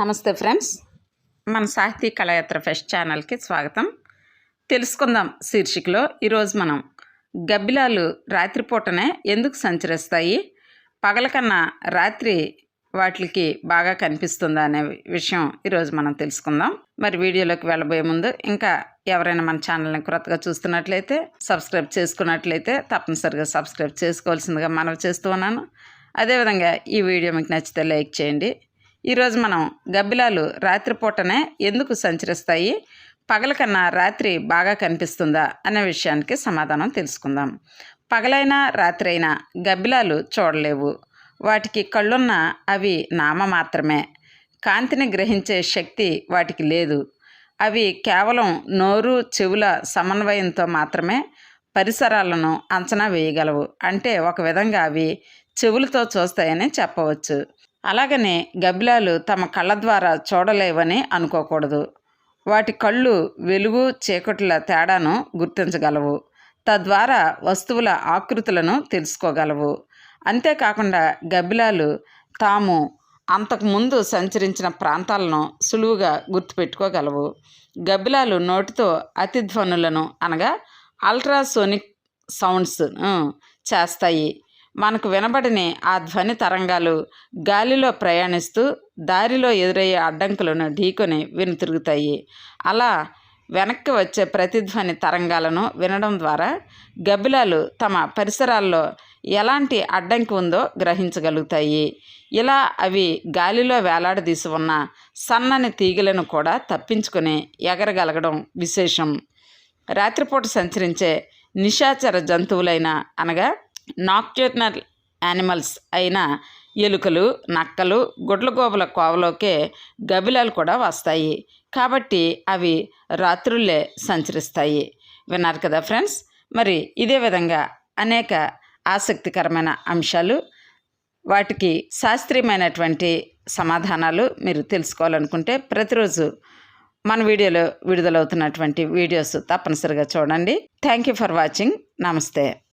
నమస్తే ఫ్రెండ్స్. మన సాహితీ కళాయాత్ర ఫెస్ట్ ఛానల్కి స్వాగతం. తెలుసుకుందాం శీర్షికలో. ఈరోజు మనం గబ్బిలాలు రాత్రిపూటనే ఎందుకు సంచరిస్తాయి? పగల కన్నా రాత్రి వాటికి బాగా కనిపిస్తుందా అనే విషయం ఈరోజు మనం తెలుసుకుందాం. మరి వీడియోలోకి వెళ్ళబోయే ముందు ఇంకా ఎవరైనా మన ఛానల్ని క్రొత్తగా చూస్తున్నట్లయితే సబ్స్క్రైబ్ చేసుకున్నట్లయితే తప్పనిసరిగా సబ్స్క్రైబ్ చేసుకోవాల్సిందిగా మనవి చేస్తూ ఉన్నాను. అదేవిధంగా ఈ వీడియో మీకు నచ్చితే లైక్ చేయండి. ఈరోజు మనం గబ్బిలాలు రాత్రిపూటనే ఎందుకు సంచరిస్తాయి? పగల కన్నా రాత్రి బాగా కనిపిస్తుందా? అనే విషయానికి సమాధానం తెలుసుకుందాం. పగలైనా రాత్రి అయినా గబ్బిలాలు చూడలేవు. వాటికి కళ్ళున్న అవి నామ మాత్రమే. కాంతిని గ్రహించే శక్తి వాటికి లేదు. అవి కేవలం నోరు చెవుల సమన్వయంతో మాత్రమే పరిసరాలను అంచనా వేయగలవు. అంటే ఒక విధంగా అవి చెవులతో చూస్తాయని చెప్పవచ్చు. అలాగనే గబ్బిలాలు తమ కళ్ళ ద్వారా చూడలేవని అనుకోకూడదు. వాటి కళ్ళు వెలుగు చీకట్ల తేడాను గుర్తించగలవు. తద్వారా వస్తువుల ఆకృతులను తెలుసుకోగలవు. అంతేకాకుండా గబ్బిలాలు తాము అంతకుముందు సంచరించిన ప్రాంతాలను సులువుగా గుర్తుపెట్టుకోగలవు. గబ్బిలాలు నోటితో అతిధ్వనులను అనగా అల్ట్రాసోనిక్ సౌండ్స్ చేస్తాయి. మనకు వినబడిన ఆ ధ్వని తరంగాలు గాలిలో ప్రయాణిస్తూ దారిలో ఎదురయ్యే అడ్డంకులను ఢీకొని వెనుతిరుగుతాయి అలా వెనక్కి వచ్చే ప్రతిధ్వని తరంగాలను వినడం ద్వారా గబ్బిలాలు తమ పరిసరాల్లో ఎలాంటి అడ్డంకి ఉందో గ్రహించగలుగుతాయి. ఇలా అవి గాలిలో వేలాడదీసి ఉన్న సన్నని తీగలను కూడా తప్పించుకొని ఎగరగలగడం విశేషం. రాత్రిపూట సంచరించే నిశాచర జంతువులైన అనగా నాక్టర్నల్ యానిమల్స్ అయిన ఎలుకలు నక్కలు గుడ్లగోబల కోవలోకే గబిలాలు కూడా వస్తాయి. కాబట్టి అవి రాత్రులే సంచరిస్తాయి. విన్నారు కదా ఫ్రెండ్స్? మరి ఇదే విధంగా అనేక ఆసక్తికరమైన అంశాలు వాటికి శాస్త్రీయమైనటువంటి సమాధానాలు మీరు తెలుసుకోవాలనుకుంటే ప్రతిరోజు మన వీడియోలో విడుదలవుతున్నటువంటి వీడియోస్ తప్పనిసరిగా చూడండి. Thank you for watching. నమస్తే.